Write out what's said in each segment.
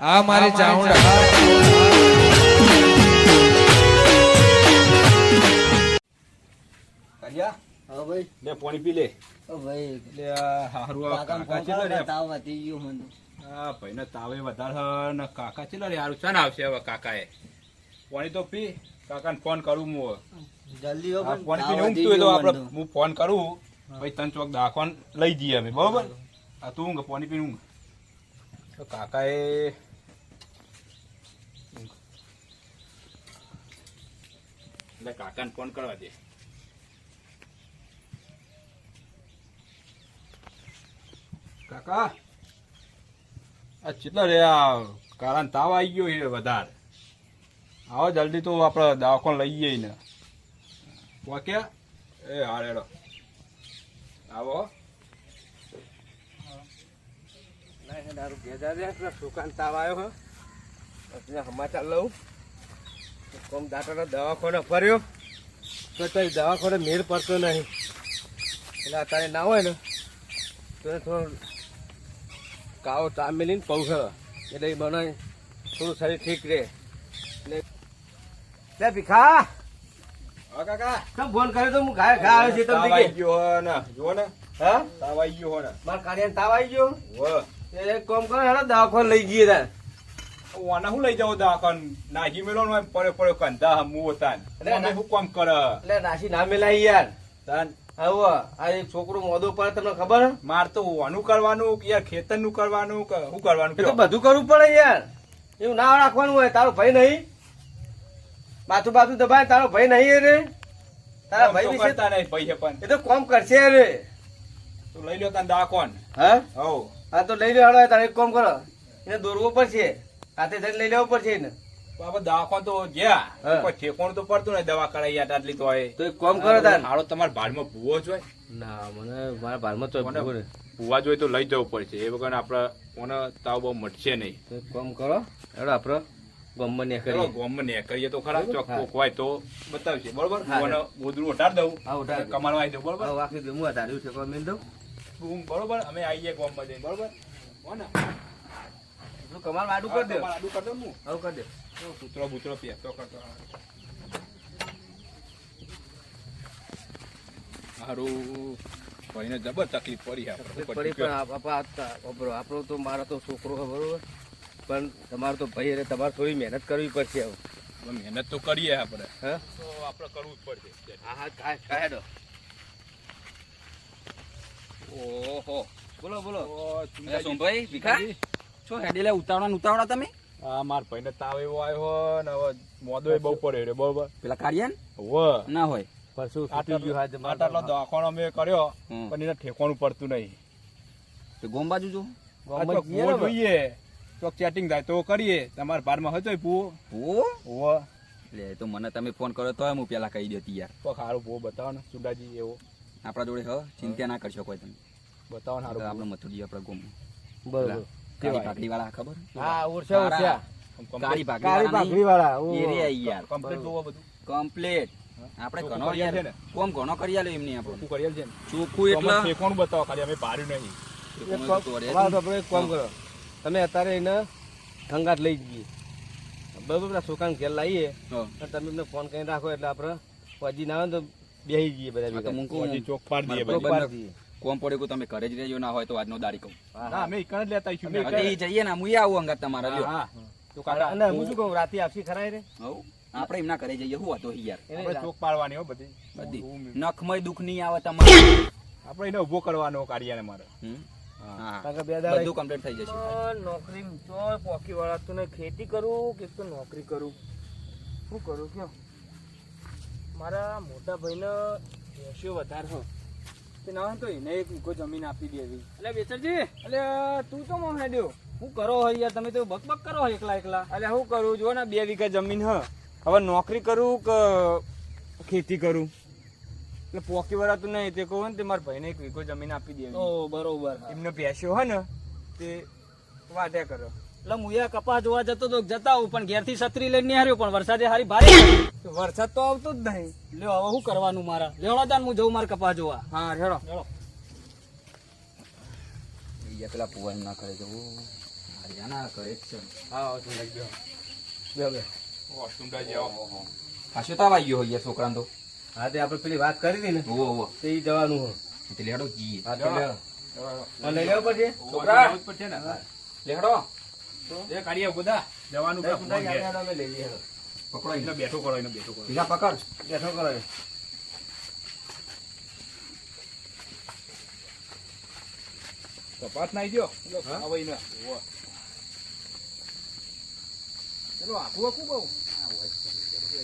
આ મારી ચાઉંડા કર્યા હા ભાઈ. લે પાણી પી લે. ઓ ભાઈ. લે હારું આ કાકા કાકા ચેલો તાવ વધી ગયો મને. આ ભાઈને તાવે વધારે ને કાકા ચેલો રે હારું ચાન આવશે હવે કાકાએ. પાણી તો પી. કાકાને ફોન કરું હું જલ્દી હો પાણી પીને ઊંઘતું તો આપણે હું ફોન કરું પછી તન ચોક દાખવાન લઈ જઈએ અમે બરોબર? આ તું ઊંઘ પાણી પીને ઊંઘ. કાકાએ એટલે કાકાને ફોન કરવા દે. કાકા આ રે આ કાળાને તાવ આવી ગયો છે વધારે. આવો જલ્દી તો આપણે દવાખાન લઈ જઈએ ને ઓકે એ હારે રેડો આવો. દારૂ ભેજા દે સુકાન તાવ આવ્યો હે. સમાચાર લઉં. કોમ દાંતનો દવાખાને ફર્યો. તો તઈ દવાખાને મેળ પડતો નહીં. એટલે અત્યારે ના હોય ને તો થોડો કાવો ચા મેલીને પૌષ એટલે એ બનાવે થોડું શરીર ઠીક રહે. એટલે ભીખા. હા કાકા. ફોન કર્યો તો હું ઘાય ઘા આવ્યો છે તમને ગયો ને જો ને. હા? તાવ આવી ગયો હે ને મારા કાર્યાને તાવ આવી ગયો? એક કામ કરો હેડો દવાખાને લઈ જઈએ તાર. વાના હું લઈ જાઉં દવાખાન નાહી મેલો ને પડે પડે કંધા હમુ તાન અરે અમે ના. શું એટલે નાસી ના મેલાય યાર તાન હવે આ એક છોકરો મોદો પડે તમને ખબર માર તો વાનું કરવાનું યાર ખેતરનું કરવાનું શું કરવાનું તો બધું કરવું પડે યાર એવું ના રાખવાનું હોય તારો ભાઈ નહીં માથું બાથું દબાય તારો ભાઈ નહીં રે તારા ભાઈ વિશે કરતા નહીં પૈસે પણ એ તો કોમ કરશે રે તું લઈ લો તાન દવાખાન હા હવ હા તો લઈ લો હાલો તારે એક કામ કરો એને દોરવો પડશે હાથે જઈને લઈ લેવો પડશે એને. બાબા દવાખાન તો ગયા. કોઈ ઠેકોણું તો પડતું નહીં દવા આટલી તો હોય. તો એક કામ કરો તાર. હારો તમારા ભાડમાં ભૂવો જ હોય. ના મને મારા તો મને ભૂવા જોઈએ તો લઈ જવું પડશે. એ વગર આપણે મને તાવ બહુ મટશે નહીં. તો કામ કરો હેડો આપણે ગમમાં ને કરીએ ગોમમાં ને કરીએ તો ખરા હા. હોય તો બતાવશે. બરોબર. મને ગોદડું ઉઠાડ દઉં. ઉઠાડી આવી દઉં. બરોબર? હું તાર્યું છે મેં દઉં બરોબર? અમે આવીએ ગોમમાં જઈને બરોબર? હો ને તું કમાલ વાડું કરી દે. આડું કરી દઉં હું. હવે કરી દે. કૂતરો બૂતરો પેતો કરતો હારું ભાઈને જબર તકલીફ પડી પડી પણ આપ- આપ- આપ- આપણો આપણો તો મારો તો છોકરો છે બરોબર? પણ તમારો તો ભાઈ એટલે તમારે થોડી મહેનત કરવી પડશે હવે મહેનત તો કરીએ આપણે. હા? તો આપણે કરવું જ પડશે. હા હા ઓહો. બોલો બોલો. ચુંદાજી. ભીખા શું હેડેલે ઉતાવળા ઉતાવળા તમે? હા માર ભાઈને તાવ એવો આવ્યો ને હવે મોદો બહુ પડ્યો રે બરોબર? પેલા કાઢ્યા ને હો ના હોય. પરસુ આટલો છૂટી ગયું હાથે આટલો દવાખાનો અમે કર્યો પણ એને ઠેકવાનું પડતું નહીં. તો ગોમ બાજુ જો. તો જઈએ. તો ચેટિંગ થાય તો કરીએ. તમારા બારમાં હતો ભૂવો ભૂવો હો લે તો મને તમે ફોન કર્યો તો હું પેલા કહી દેતી યાર તો સારું પૂ બતાવો ને સુડાજી એવો. આપણા જોડે હ ચિંતા ના કરશો કોઈ તમે. બતાવો ને આપણે મથુડી આપણા ગોમ બરોબર. કાળી પાકડી વાળા ખબર? હા ઓરસા ઓરસા કાળી પાકડી કાળી વાળા વાળા ઓ. એ રે યાર. કમ્પ્લીટ જોવો બધું. કમ્પ્લીટ. આપણે ઘણો યાર કોમ ઘણો કરી આલે એમની આપણે. શું કરીએ છે ચોખ્ખું એટલે ઠેકવાનું બતાવો ખાલી અમે પાડ્યું નહીં. એક કામ- અમારે તો આપણે એક કરો. તમે અત્યારે એને ખંગાત લઈ જઈએ. બરોબર પેલા છોકરાને ઘેર લાવીએ. તમે એમને ફોન કરીને રાખો એટલે આપણે પછી ના આવે ને તો બેસી જઈએ બધા ચોક પાડી દઈએ મારા પાડી દઈએ. કોમ પડે કે તમે ઘરે જ રહેજો ના હોય તો આજનો દાડી કહું. હા, અમે ઈકણ જ લેતા આવીશું. અમે ને. જઈએ ને હું આવું અંગત તમારા લ્યો. હા, હા. તો અને અને હું શું કહું રાતે આપશી ખરાય રે? હવ આપણે એમના ઘરે જઈએ હું હતો યાર. આપણે ચોક પાડવાની હો બધી. બધી. નખમય દુખ નહીં આવે તમારે. આપણે એને ઊભો કરવાનો કાર્યાને મારે. હમ? હા. હા કારણ કે બે દાડા બધું કમ્પ્લીટ થઈ જશે. નોકરી તો પોકી વાળા તો ને ખેતી કરું કે તો નોકરી કરું? શું કરું કયો? મારા મોટા ભાઈને રેશિયો વધારે ના તો એને એક વીઘો જમીન આપી દેવી એટલે બેચરજી એટલે તું તો મોમ હેડ્યો. હું કરો હોય યાર તમે તો બકબક કરો એકલા એકલા. એટલે હું કરું જો ને બે વીઘા જમીન હ. હવે નોકરી કરું કે ખેતી કરું? એટલે પોકી વરાતું નહીં તે કહું ને તે મારા ભાઈને એક વીઘો જમીન આપી દેવી. ઓ બરોબર. એમને પેસ્યો હે ને તે વાટે કરો. એટલે હું એ કપા જોવા જતો તો જતા હું પણ ઘેરથી છત્રી લઈને નિહાર્યો પણ વરસાદે હારી ભારે વરસાદ તો આવતો જ નહીં. લ્યો હવે શું કરવાનું મારા? લેવડો તાન હું જઉં મારા કપા જોવા. હા હેડો એ પેલા પુવાન ના કરે જવું. હરિયાના કરે જ છે. હા સુંદર ગયો. બે બે. તાવ આવી ગયો હોય યાર છોકરાને તો. હા તે આપણે પેલી વાત કરી હતી ને ઓવો ઓવો તે જવાનું હો તે લેડો જી હા તો લે ચાલો. હા, લઈ લેવો પડશે છોકરા. લેડો એ કાઢીએ બધા. જવાનું દસ કાં સુંદર ફોન ઘેર. ગાડી અમે લઈ લઈએ. પકડો એને એને બેઠો કરો એને બેઠો કરો. બીજા પકડ. બેઠો કરો એ. નાઈ ગયો હવે એને. ચલો આખું આખું કહું.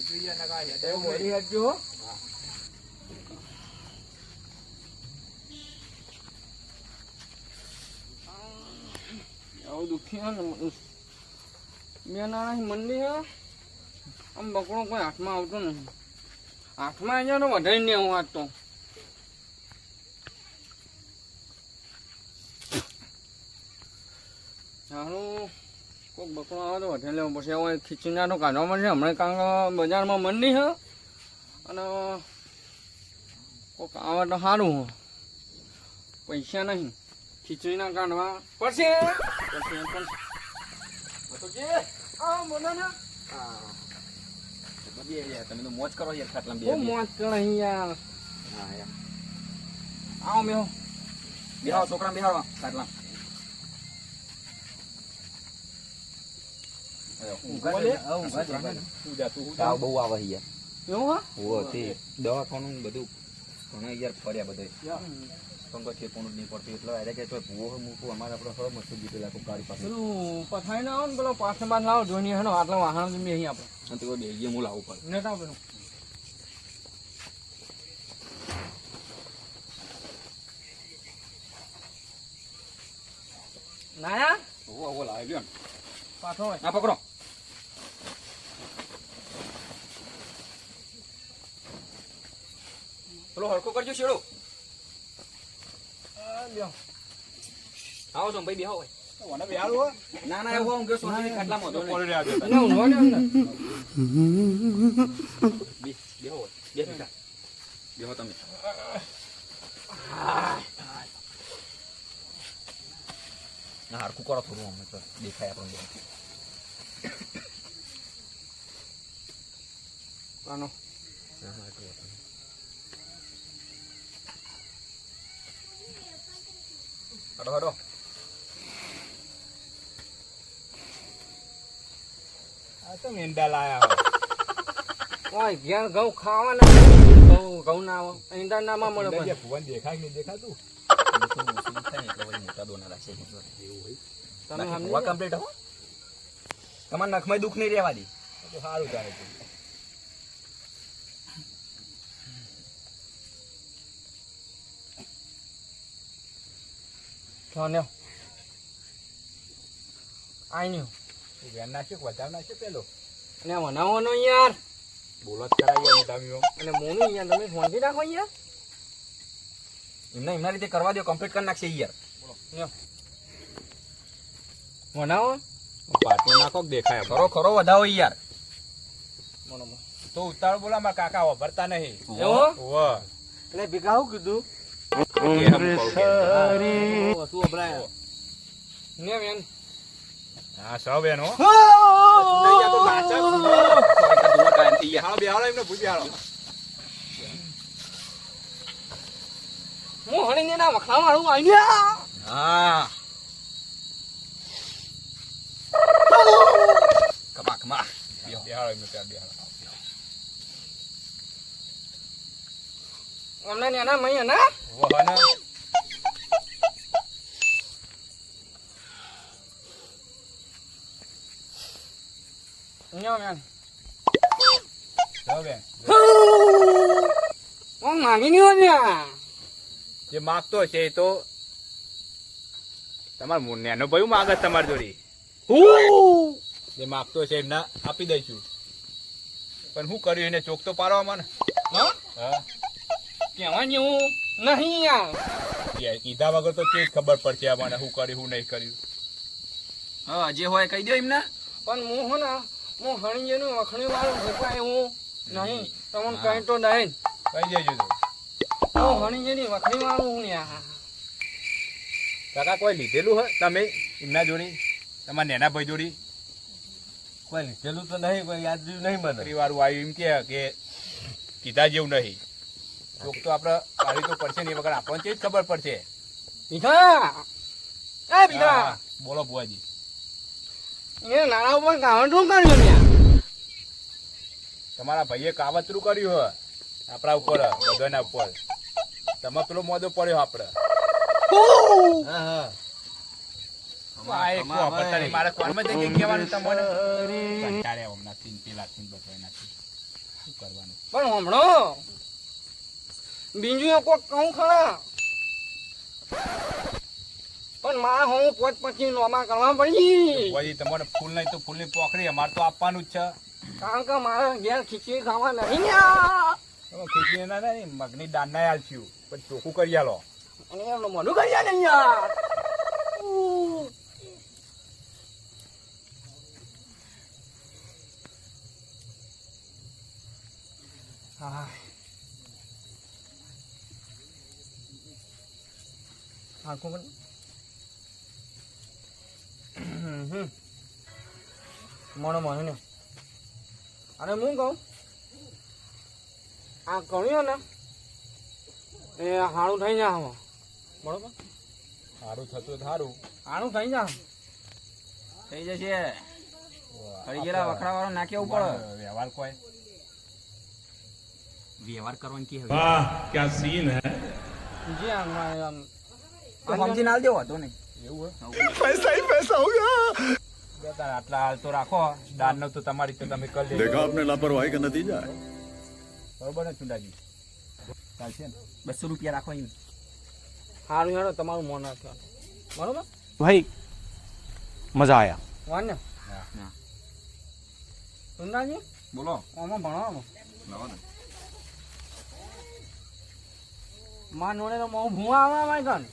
જોઈએ ને કાંઈ હેડે એવું હોય. વળી હટજો હો. આવું દુખી હોય ને બે નાણાં મંડી હે, આમ બકડો કોઈ હાથમાં આવતો નથી. હાથમાં અહીંયા તો વધારે નહીં હું વાંચતો સારું કોઈક બકડો આવે તો વધારે લેવો પડશે. હવે ખીચીના તો કાઢવા મળશે. હમણાં કારણ કે બજારમાં મંડી છે અને કોઈક આવે તો સારું હો. પૈસા નહીં. ખીચડીના કાઢવા પડશે? પડશે એમ પણ. બટુજી, આ બોલો ને. બધી યાર તમે તો મોજ કરો યાર ખાટલામાં બે મોજ કરે યાર. હા યાર આવો મેહો બેહાવો છોકરાને બેહાવો ખાટલામાં બોલે? ઊંઘા છે. હું જાતું બહુ આવે યાર. એવું હા? તે દવાખાનું બધું ઘણા યાર ફર્યા બધા. પંકજ છે કોણ નહીં પડતું. એટલે આરે કે તો ભૂવો મૂકું અમારે આપણે હવે મસ્ત જીતે લાખો ગાડી પાસે. પેલું પથાઈ ના આવે ને પેલો પાસે બાદ લાવો જોઈને હેનો આટલા વાહન મેં અહીં આપણે. અને તે બે ગેમ હું લાવવું પડે. આવો પેલું. નાયા? લાવી પાછો આ પકડો. પેલો હરકો કરજો શેડો. આવો છો ભાઈ બેહો ભાઈ મને બેહાડું હો. ના ના એવું હું ગયો સોની ખાટલામાં હતો પોરે રહ્યા ઊંઘવા દે અમને. બે બેહો ભાઈ બે બેટા બેહો તમે ના હરકું કરો થોડું અમે તો દેખાય આપણને આનો હડો હડો આ તો મેંદા લાયા. ઓય ઘેર ઘઉં ખાવાના. ઘઉં ઘઉં ના આવે ઈંડા ના માં મળે પણ. ભુવન દેખાય કે નહીં દેખાતું? તમારા નખમાં દુઃખ નહીં રહેવા દે. સારું ચાલે છે. છો લ્યો આઈ વેન નાખ્યો વધારે નાખ્યો પેલો? અને બનાવવાનો યાર. બોલો જ કરાવીએ મોટા અને મોનું યાર તમે ફોનથી રાખો યાર. એમને એમના રીતે કરવા દો કમ્પ્લીટ કરી નાખશે યાર. બોલો વનાવો. પાટલો નાખો કે દેખાય ખરો ખરો વધાવો યાર. તો ઉતાળ બોલા મારા કાકા વાપરતા નહીં. એવો? વાહ એટલે ભેગા શું કીધું? ને હા હણીને ના વખાણ વાળું આઈ ગયા હા. કમા કમા બેહાડો એમને ત્યાં બેહાડો. અમને નેના મૈયા ના ન્યો માંગી જે માગતો છે એ તો તમાર નેનો ભાઈ માગે તમારી જોડી જે માગતો છે એમને આપી દઈશું પણ હું કર્યું એને ચોક તો પાડવા મને હા હા કહેવા જેવું નહીં આ. કીધા વગર તો કેવી ખબર પડશે મને શું કર્યું શું નહીં કર્યું? હા જે હોય કહી દો એમને. પણ હું હો ને હું હણીજેનું વખણી વાળું ભેગા હું નહીં. તમને કઈ તો નહીં. કહી દેજો તો. હું હણીજેની વખણી વાળું હું યાર કાકા કોઈ લીધેલું હોય? તમે એમના જોડે? તમારા નેના ભાઈ જોડી? કોઈ લીધેલું તો નહીં કોઈ યાદ નહીં મને. પરિવાર આવ્યું એમ કે કે કીધા જેવું નહીં. ચોક તો આપણે કાઢી તો પડશે નહીં વગર આપણને ચેજ ખબર પડશે. ભીખા? એ ભીખા? બોલો બુઆજી એ નાના ઉપર કાવતરું કર્યું ત્યાં તમારા ભાઈએ કાવતરું કર્યું હોય આપણા ઉપર બધાના ઉપર. તમે પેલો મોદો પડ્યો આપણે. મારે કોણમાં જઈને કહેવાનું તમને. કંટાળ્યા હમણાંથી ને પેલાથી ને બધાનાથી. શું કરવાનું? પણ હમણો બીજું કોક કહું ખરા. પણ મારા હું પોત પછી નોમાં કરવા પડી. બુઆજી તમારે ફૂલ નહીં તો ફૂલની પોખડી અમારે તો આપવાનું જ છે. કારણ કે મારે ઘેર ખીચડી ખાવા નહીં ખીચડી ના મગની દાળ ના થયું. પણ ચોખ્ખું કરી આલો. નહીં યાર હા. આખું પણ. મણો મણો ને. અને હું કહું? આ ગણ્યો ને એ હાડું થઈ જાય હવે બરોબર? હાડું થતું હાડું હાડું થઈ જાય થઈ જશે. ફરી ગયેલા વખડા વાળો નાખ્યો ઉપર. વ્યવહાર કોઈ. વ્યવહાર કરવાની કે વાહ ક્યાં સીન હે? જી આમ સમજી ના દેવો હતો નહીં. એવું પૈસા પૈસા હોગા બેટા આટલા હાલ તો રાખો. દાનનો તો તમારી તો તમે કરી દેખો આપને લાપરવાહી કે નથી જાય. બરોબર ને ચુંડાજી? ચાલશે ને. બસો રૂપિયા રાખો અહીં સારું હેડો તમારું મોન રાખ્યો બરોબર? ભાઈ મજા આયા. વાન ને. ચુંડાજી? બોલો. આમાં ભણો આમાં માં નોડે તો મોં ભૂવા આવે માય ગણ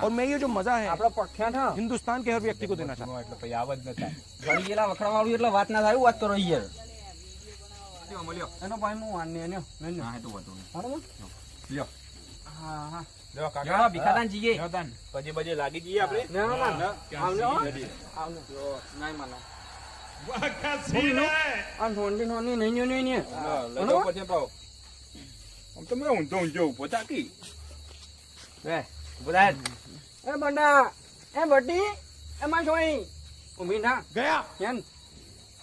और मैं ये जो मजा है આપણે પખ્યા થા हिंदुस्तान के हर व्यक्ति को देना चाहता એટલે પછી આવ જ ન થાય ફરી ગયેલા વખડા વાળું એટલે વાત ના થાય વાત કરો યાર લ્યો મળ્યો એનો ભાઈ હું વાન ને એનો નહીં હા એ તો વાંધો નહીં બરોબર લ્યો હા હા લેવા કાકા લ્યો ભીખાદાન જીએ લેવા તાન. પછી પછી લાગી જઈએ આપણે ના ના ના, આવને હો. નદી. આવને નહીં માનો वाह क्या सीन है આ ઠોંડી નોની નહીં નહીં નહીં હા, લઈ જાઓ પછી પાવ આમ તો મેં ઊંધો ઊંધો ઊભો ચાકી રે બધા એ બંડા એ બટી એ માં જોઈ ઊભી ના ગયા? કેમ?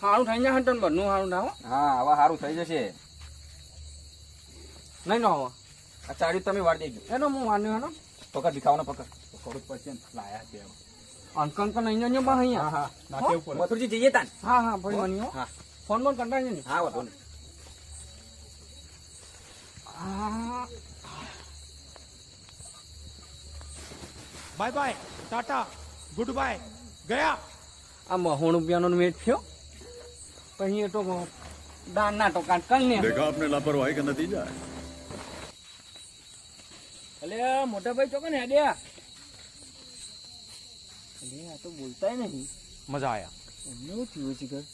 હારું થઈ જશે હટન બરનું હારું ના હા. હવે સારું થઈ જશે. નહીં નો હવે આ ચાડી તમે વાળ દેજો. એનો હું વાન્યો એનો. પકડ ભીખાવાનો પકડ. પકડ પડશે લાયા છે હવે. અંકન તો નહીં જજો માં અહીંયા. હા નાખે ઉપર મથુરજી જઈએ તાન. હા હા ભાઈ બની હા. ફોન બોન કરતા ને. હા વાતો હા bye bye tata good bye ગયા આ મહોણ રૂપિયાનો મેટ થયો પછી એ તો દાન ના ટોકા કલ ને દેખા આપને લાપરવાહી કે નતીજા અલે મોટા ભાઈ ચોકન હેડ્યા અલે આ તો બોલતા નહીં મજા આયા એમને એવું થયું છે ઘર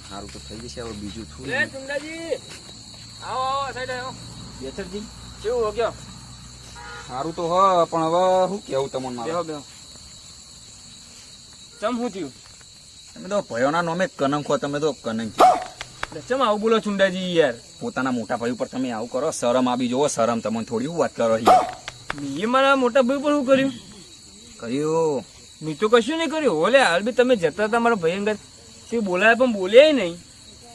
સારું તો થઈ જશે હવે બીજું થયું ચુંડાજી આવો સાઈડ આવ્યો બેસરજી કેવું હો ગયો? સારું તો હ પણ હવે શું કેવું તમને મારે? બેહો બેહો ચમ શું થયું? તમે તો ભયોના નામે કનંખો તમે તો કનંગ છો. ચમ આવું બોલો ચુંડાજી યાર? પોતાના મોટા ભાઈ ઉપર તમે આવું કરો શરમ આવી જોવો શરમ તમને થોડી વાત કરો યાર એ મારા મોટા ભાઈ પર શું કર્યું? કર્યું. મેં તો કશું નહીં કર્યું. ઓલે હાલ બી તમે જતા હતા મારા ભાઈ અંગત. તે બોલાય પણ બોલ્યા નહીં.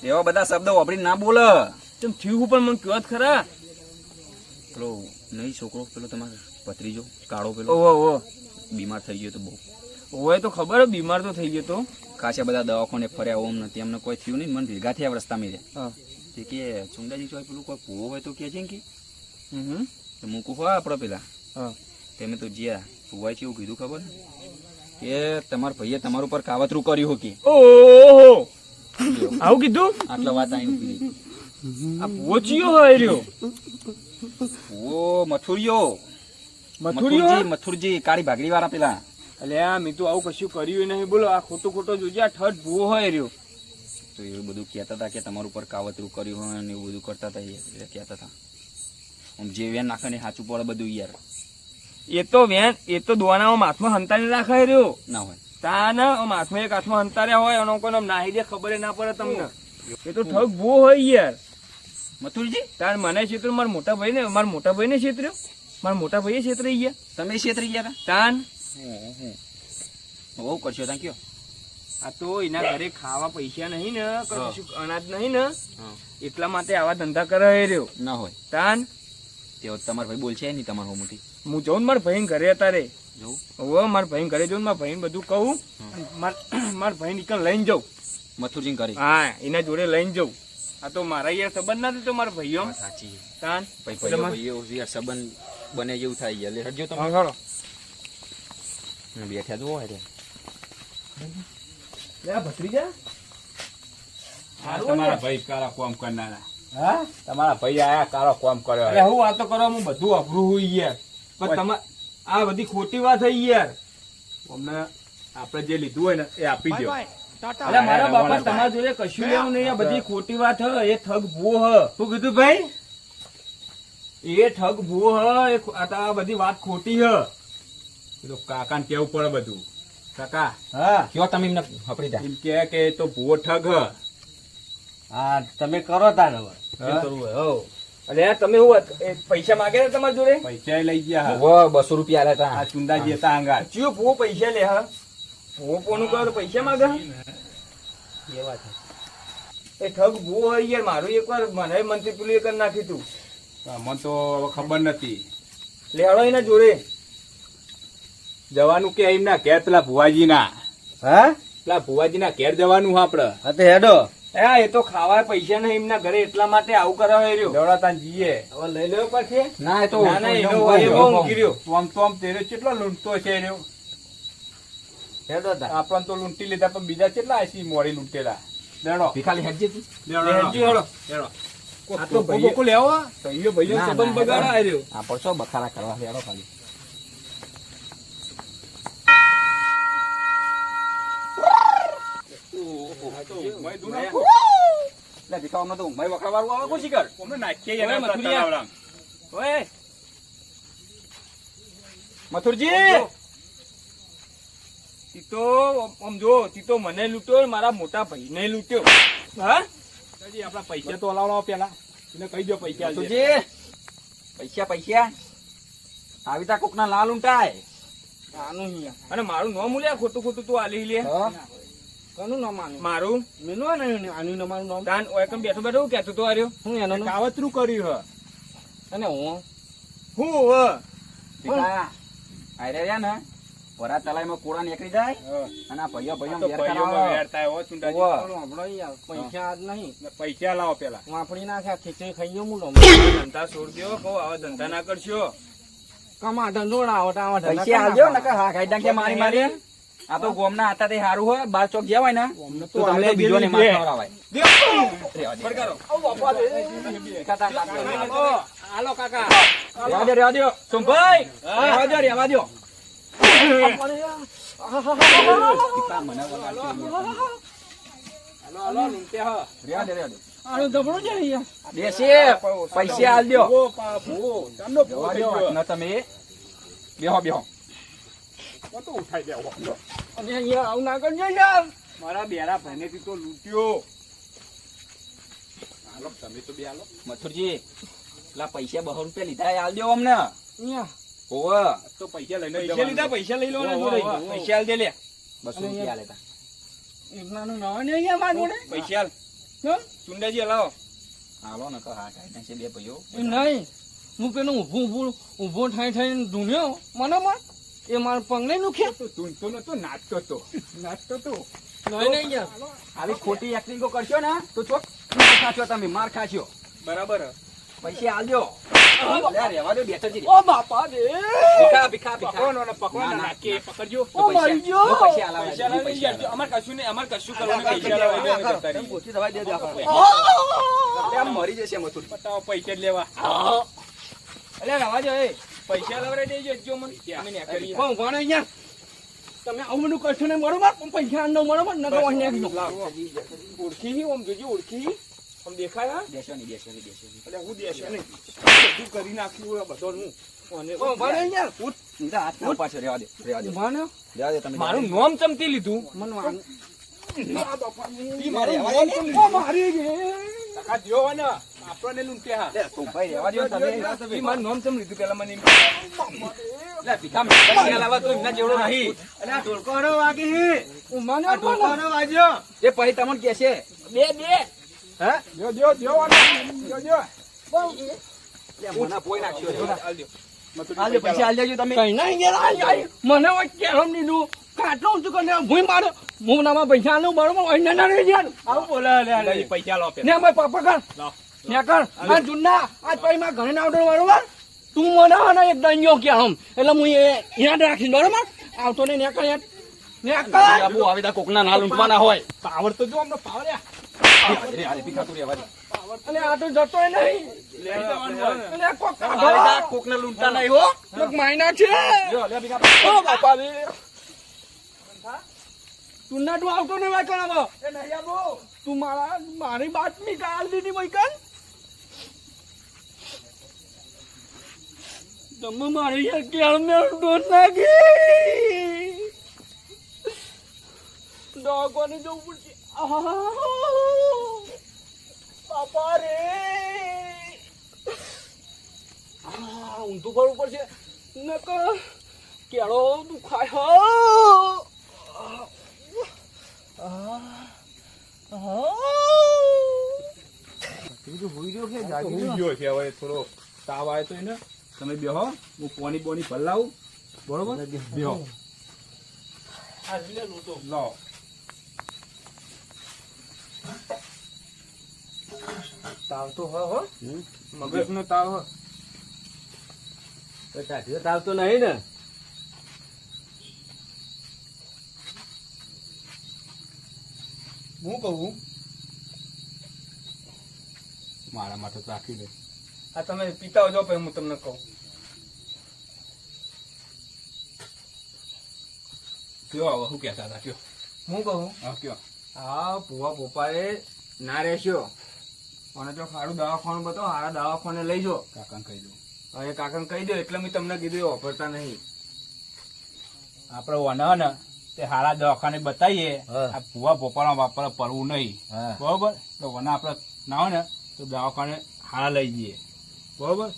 એવા બધા શબ્દો વાપરી ના બોલ. ચમ થયું પણ મને કહેવત ખરા? પેલો નહીં છોકરો પેલો તમારો ભત્રીજો કાળો પેલો? ઓહો ઓહો. બીમાર થઈ ગયો તો બહુ. ઓય તો ખબર બીમાર તો થઈ ગયો તો. ખાસા બધા દવાખાને ફર્યા ઓમ નથી અમને કોઈ થયું નહીં મને ભેગા થયા રસ્તામાં રે તે કે ચુંડાજી ચોય પેલું કોઈ પૂવો હોય તો કે છે કે? હમ. મૂકું હોય આપણે પેલા. હા. તેમે તો જ્યાં પૂવાય છે એવું કીધું ખબર? ને? કે તમારા ભાઈએ તમારા ઉપર કાવતરું કર્યું હો કે. ઓહો. આવું કીધું? આટલા વાત આવી આ પહોંચ્યો હોય રહ્યો ઓ મથુરિયો મથુરિયો મથુરજી કાળી ભાગડી વાળા પેલા. એટલે આ મીતુ આવું કશું કર્યું નહીં. બોલો આ ખોટું ખોટું જોજે આ ઠઠ ભૂવો હોય રહ્યો. તો એ બધું કહેતા હતા કે તમારું ઉપર કાવતરું કર્યું હોય ને એવું બધું કરતા હતા એટલે કહેતા હતા. આમ જે વેન નાખે ને સાચું પડે બધું યાર. એ તો વેન એ તો દોનાઓ માથમાં હંતાને રાખે રહ્યો. ના હોય. તા ને આમ હાથમાં એક હાથમાં હંતાર્યા હોય અને કોઈ નાહી દે ખબર ના પડે તમને. એ તો ઠગ ભૂવો હોય યાર. મથુરજી તાર મને ક્ષેત્ર મારા મોટા ભાઈ ને મારા મોટા ભાઈ ને ક્ષેત્ર્યો મારા મોટા ભાઈએ ક્ષેત્રે ગયા. તમે છેતરી ગયા તાન? બહુ કરશો ત્યાં કયો આ તો એના ઘરે ખાવા પૈસા નહીં ને કશું અનાજ નહીં ને એટલા માટે આવા ધંધા કરે રહ્યો. ના હોય. તાન? તેઓ તમારા ભાઈ બોલશે નહીં તમારા મોટી હું જઉં ને મારા ભાઈ ઘરે અત્યારે. જવું હવે મારા ભાઈ ઘરે જઉં મારા ભાઈ બધું કહું. મારા ભાઈ નીકળ લઈને જાઉં. મથુરજી ઘરે? હા એના જોડે લઈને જાઉં. આ તો મારા યાર સંબંધ નથી તો મારા ભાઈઓ. સાચી. તાન. ભાઈ ભાઈઓ યાર સંબંધ બને જેવું થાય યાર લે હટજો તમે. હા, હાલો. બેઠા જુઓ એટલે લે આ ભત્રીજા? આ તમારા ભાઈ કારા કોમ કરનારા. હા? તમારા ભાઈ આયા કારો કોમ કર્યો અરે હું વાતો કરવા હું બધું અઘરું હોય યાર. પણ તમે આ બધી ખોટી વાત થઈ યાર. અમને આપણે જે લીધું હોય ને એ આપી દો અલા મારા બાપા તમારા જોડે કશું લેવું નહીં આ બધી ખોટી વાત હ એ ઠગ ભૂ હ. શું કીધું ભાઈ? એ ઠગ ભૂ હ એ આ બધી વાત ખોટી હ. તો કાકા ને કેવું પડે બધું? કાકા હા. કયો તમે એમને હપડી દા. એમ કે કે તો ભૂવો ઠગ હ. હા તમે કરો તાર હવે. અરે તમે હું પૈસા માગે તમારા જોડે? પૈસા લઈ ગયા બસો રૂપિયા લેતા હતા જેતા હતા અંગાર ચિયો ભૂવો પૈસા લે હા? ભૂવો કરો પૈસા માંગે? એ છે. એ ઠગ ભૂવો હોય યાર મારું એકવાર મને મંત્રી પેલું એ કરી નાખ્યું તું. મને તો ખબર નથી. લેવાડો એના જોડે. જવાનું કે એમના ઘેર પેલા ભુવાજી ના હા? પેલા ભુવાજી ના ઘેર જવાનું આપડે. હા તો હેડો. હા એ તો ખાવા પૈસા નહીં એમના ઘરે એટલા માટે આવું કરાવે રહ્યો. દોડાતા જઈએ. હવે લઈ લેવો પછી. ના એ તો ના ના એનો ઊંઘી રહ્યો. તોમ તોમ તેરે કેટલો લૂંટતો છે રહ્યો હેડો તો લૂંટી લીધા પણ બીજા કેટલા હસી મોડી લૂંટેલા? લેડો ભીખાલી હટજે તું. લેજો હેડો. આ તો બોકો લેવો ભાઈઓ ભાઈઓ સંબંધ બગાડા આ આ પડશો બખારા કરવા હેડો ખાલી. લે ભીખા અમને તો ઊંઘમાં વખરાવાનું આવે કોશી કર અમને નાખીએ ઓય, મથુરિયા. ઓય. મથુરજી! તી તો આમ જો તી મને લૂંટ્યો મારા મોટા ભાઈને લૂંટ્યો. હા? આપણા પૈસા તો અલાવડાવો પેલા. એને કહી દો પૈસા. મથુરજી પૈસા પૈસા. આવી તા કોકના લાલ ઉંટાય આનું અને મારું ન મૂલ્યા ખોટું ખોટું તું આલી લે. કનું નામ આનું? મારું? મેનું આનું આનું તમારું નામ? ઓય બેઠો બેઠો કેતો તો આર્યો. હું એનું કાવતરું કર્યું હ. અને હું? હું હ. આયરે રહ્યા ને? વરા તલાઈમાં કોળા નીકળી જાય અને આ ભાઈઓ ભાઈઓ વેર કરાવો પૈસા આજ નહીં. પૈસા લાવો પેલા. વાપરી નાખ્યા ખીચડી ખાઈ ગયો હું ધંધા છોડ દો કહો આવા ધંધા ના કરશો. કમા ધંધો આવો તો આવા ધંધા પૈસા ના આલજો. નકર હા ખાઈ ડાંગે મારી મારી. આ તો ગોમના હતા તે સારું હોય બાર ચોક જ્યાં હોય ને તો તો બીજો ને માર ખવડાવાય. હાલો કાકા. રેવા દો રેવા દો. સુમભાઈ રેવા દો રેવા દો. બેસી પૈસા આલ દો તમે બેહો બેહો મારા બેરા ભાઈનેથી તો લૂંટ્યો હાલો તમે તો બે હાલો મથુરજી પેલા પૈસા બસો રૂપિયા લીધા હાલ દો અમને. ઓવે. તો પૈસા લઈને પૈસા લીધા પૈસા લઈ લો ને. પૈસા દે લે. બસો રૂપિયા લેતા એક નવા ને અહીંયા માર જોડે? પૈસા ચુંડાજી હલાવો. હાલો નકર હા બે નહીં. પેલું ઊભું ઊભું ઊભો થઈ થઈને ધૂન્યો મને મન એ માર પગને નુખ્યા તો ધૂનતો નતો નાચતો તો. નાચતો તો. નહીં નહીં યાર આવી ખોટી એક્ટિંગો કરશો ને તો ચોક. માર ખાશો તમે માર ખાશો. બરાબર. પૈસા આલજો લે રહેવા બેઠો જ ઓ બાપા! રે ભીખા ભીખા ભીખા. પકડો ને પકડો ને ના. પકડજો. ઓ મારી ગયો! પૈસા આલાવા પૈસા લાવી પૈસા યાર આલાવા. અમાર કશું નહીં અમાર કશું કરવાનું પૈસા લાવો એટલે અમે જતા રહીએ. ગોઠવી દવાઈ દે દે આમ મરી જશે મથુર. પતાવો પૈસા લેવા. અલ્યા રવા દો એ. પૈસા લવરાઈ દેજો જો મને. અમે રહો તમે આવું બધું કરશો ને મળો પૈસા મળો બરોબર ન અહીંયા ઓળખી ઓમ જોજો ઓળખી આમ દેખાય હા? દેશો નહીં નહીં એટલે હું નહીં. બધું કરી નાખ્યું હોય બધો હું મારું નોમ ચમતી લીધું. એ પછી તમને કે છે બે બે. દ્યો હોય ને. દ્યો દ્યો લે, મને પોઈ નાખ્યો છે. હાલ દે, પૈસા હાલ દેજો તમે. કઈ ના યાર, આય, આય. મને હવે કેરમ દીધું કાટલો ઊંચું કરીને ભૂઈ માર્યો હું નામાં પૈસા નું બરોબર હોય ના ના રહી જાય આવું બોલે લે લે. પૈસા લો ને મે પાપા કર. ને કર. આ જુન્ના આજ પૈ માં ઘરે ના ઓર્ડર બરોબર તું મને હે ને એક દંજો કે આમ. એટલે હું એ યાદ રાખીશ બરોબર આવતો ને ને કર કર આબુ આવી તા કોકના ના લૂંટવાના તો મારા મારી બાતમી કાઢ દીધી ભાઈ કન તમે મારી યાર કેળ મેં ડોન નાખી. દવાખાને જવું પડશે. આહ! બાપા રે. આ ઊંધું કરવું પડશે. નકર કેળો દુખાય હો. હું ગયો છે હવે થોડો તાવ આવે તો એને. તમે બેહો હું પોની બોની ભલાવું બરોબર બેહો. લો. તાવ તો હ હો. મગજ નો તાવ હ તો તાવ તો નહીં ને. હું કહું? મારા માટે રાખી દે. આ તમે પીતા જો પછી હું તમને કહું. કયો હવે શું કહેતા હતા? કયો? હું કહું? હા કયો? હા ભુવા પોપાએ ના રહેશો. અને જો સારું દવાખાનું બતાવો સારા દવાખાને લઈ જો કાકાને કહી દઉં હવે કાકાને કહી દો એટલે મેં તમને કીધું એ વાપરતા નહીં. આપણે વના ને તે સારા દવાખાને બતાવીએ. આ ભૂવા ભોપાળા વાપરા પડવું નહીં. બરોબર? તો વના આપણે ના હોય ને તો દવાખાને હારા લઈ જઈએ. બરોબર?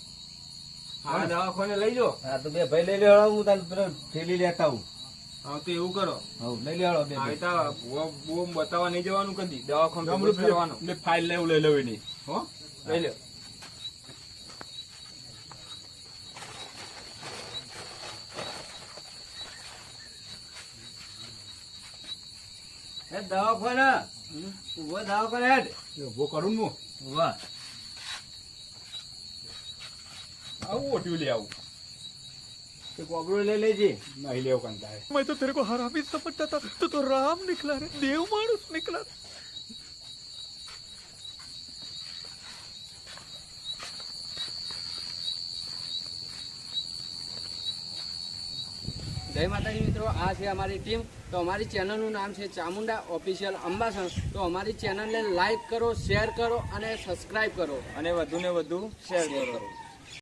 હારા દવાખાને લઈ જો હા તો બે ભાઈ લઈ લેવા હું તને પેલો થેલી લેતા આવું. હા તો એવું કરો. હવ લઈ લેવાડો બે ભુવા બતાવવા નહીં જવાનું કદી. દવાખાનું કરવાનું. એટલે ફાઇલ લેવું લઈ લેવી નહીં. હો? લઈ લો. એ દવાખાને ઊભો દવાખાને હેડ. ઊભો કરું ને હું? ઊભા. આવું ઓટ્યું લે આવું. તે કોબરો લઈ લેજે નહીં લેવું કંટાળે मैं तो तेरे को हरामी समझता था तू तो राम निकला रे देव मानुस निकला જય માતાજી મિત્રો આ છે અમારી ટીમ તો અમારી ચેનલનું નામ છે ચામુંડા ઓફિશિયલ અંબાસણ તો અમારી ચેનલને લાઈક કરો શેર કરો અને સબસ્ક્રાઈબ કરો અને વધુ ને વધુ શેર કરો